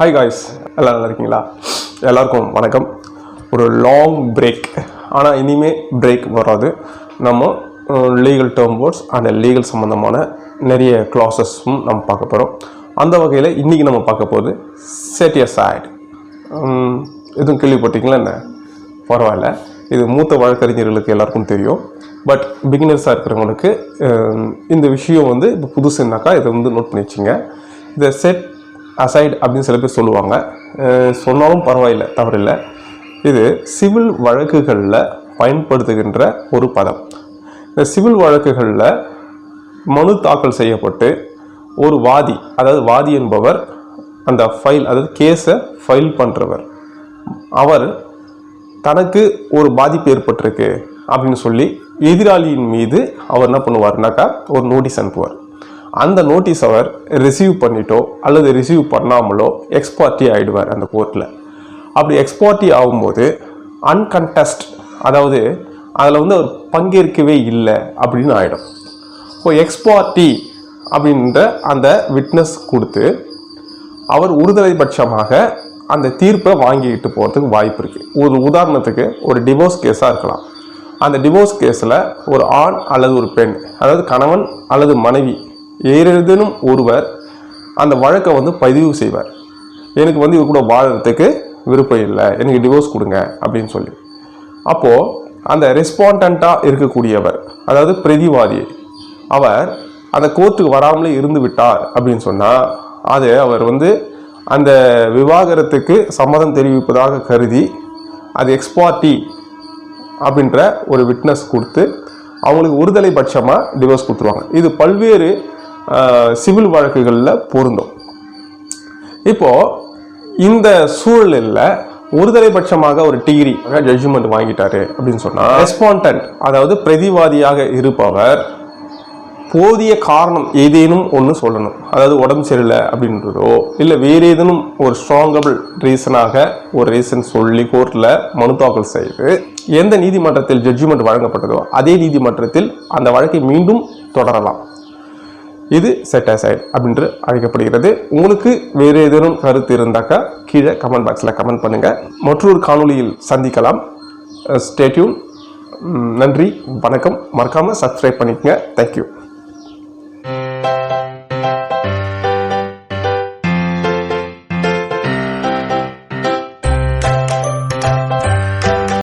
Hi guys எல்லாம் நல்லா இருக்கீங்களா? எல்லாருக்கும் வணக்கம். ஒரு லாங் பிரேக் ஆனால் இனிமேல் பிரேக் வராது. நம்ம legal term words and legal சம்மந்தமான நிறைய கிளாஸஸும் நம்ம பார்க்க போகிறோம் அந்த வகையில் இன்றைக்கி நம்ம பார்க்க போகுது செட்டியர் சைடு எதுவும் கேள்விப்பட்டீங்களா என்ன? பரவாயில்ல. இது மூத்த வழக்கறிஞர்களுக்கு எல்லாருக்கும் தெரியும். பட் பிகினர்ஸாக இருக்கிறவங்களுக்கு இந்த விஷயம் வந்து இப்போ புதுசுனாக்கா இதை வந்து நோட் பண்ணி வச்சுங்க. இந்த செட் அசைட் அப்படின்னு சில பேர் சொல்லுவாங்க. சொன்னாலும் பரவாயில்லை தவறில்லை. இது சிவில் வழக்குகளில் பயன்படுத்துகின்ற ஒரு பதம். இந்த சிவில் வழக்குகளில் மனு தாக்கல் செய்யப்பட்டு ஒரு வாதி அதாவது வாதி என்பவர் அந்த ஃபைல் அதாவது கேஸை ஃபைல் பண்ணுறவர் அவர் தனக்கு ஒரு பாதிப்பு ஏற்பட்டிருக்கு அப்படின்னு சொல்லி எதிராளியின் மீது அவர் என்ன பண்ணுவார்னாக்கா ஒரு நோட்டீஸ் அனுப்புவார். அந்த நோட்டீஸ் அவர் ரிசீவ் பண்ணிட்டோ அல்லது ரிசீவ் பண்ணாமலோ எக்ஸ்பார்ட்டி ஆகிடுவார் அந்த கோர்ட்டில் அப்படி எக்ஸ்பார்ட்டி ஆகும்போது அன்கண்டஸ்ட் அதாவது அதில் வந்து அவர் பங்கேற்கவே இல்லை அப்படின்னு ஆகிடும் இப்போ எக்ஸ்பார்ட்டி அப்படின்ற அந்த விட்னஸ் கொடுத்து அவர் ஒருதலை பட்சமாக அந்த தீர்ப்பை வாங்கிக்கிட்டு போகிறதுக்கு வாய்ப்பு இருக்குது ஒரு உதாரணத்துக்கு ஒரு டிவோர்ஸ் கேஸாக இருக்கலாம். அந்த டிவோர்ஸ் கேஸில் ஒரு ஆண் அல்லது ஒரு பெண் அதாவது கணவன் அல்லது மனைவி ஏதேனும் ஒருவர் அந்த வழக்கை வந்து பதிவு செய்வார். எனக்கு வந்து இவர் கூட வாழறதுக்கு விருப்பம் இல்லை. எனக்கு டிவோர்ஸ் கொடுங்க அப்படின்னு சொல்லி. அப்போது அந்த ரெஸ்பாண்டண்ட்டாக இருக்கக்கூடியவர் அதாவது பிரதிவாதி அவர் அந்த கோர்ட்டுக்கு வராமலே இருந்து விட்டார் அப்படின்னு சொன்னால் அது அவர் வந்து அந்த விவாகரத்துக்கு சம்மதம் தெரிவிப்பதாக கருதி அது எக்ஸ்பார்ட்டி அப்படின்ற ஒரு விட்னஸ் கொடுத்து அவங்களுக்கு ஒருதலை பட்சமாக டிவோர்ஸ் கொடுத்துருவாங்க. இது பல்வேறு சிவில் வழக்குகளில் பொருந்தும். இப்போ இந்த சூழலில் ஒருதலை பட்சமாக ஒரு டிகிரி ஜட்ஜ்மெண்ட் வாங்கிட்டாரு அப்படின்னு சொன்னால் ரெஸ்பாண்டன்ட் அதாவது பிரதிவாதியாக இருப்பவர் போதிய காரணம் ஏதேனும் ஒன்று சொல்லணும். அதாவது உடம்பு சரியில்லை அப்படின்றதோ இல்லை வேறு ஏதேனும் ஒரு ஸ்ட்ராங்கபிள் ரீசனாக ஒரு ரீசன் சொல்லி கோர்ட்டில் மனு தாக்கல் செய்து எந்த நீதிமன்றத்தில் ஜட்ஜ்மெண்ட் வழங்கப்பட்டதோ அதே நீதிமன்றத்தில் அந்த வழக்கை மீண்டும் தொடரலாம். இது செட் அப்படின்று அழைக்கப்படுகிறது. உங்களுக்கு வேறு ஏதேனும் கருத்து இருந்தாக்கா கீழே கமெண்ட் பாக்ஸில் கமெண்ட் பண்ணுங்கள் மற்றொரு காணொலியில் சந்திக்கலாம். ஸ்டேட்யூன் நன்றி வணக்கம். மறக்காமல் சப்ஸ்கிரைப் பண்ணிக்கங்க. தேங்க்யூ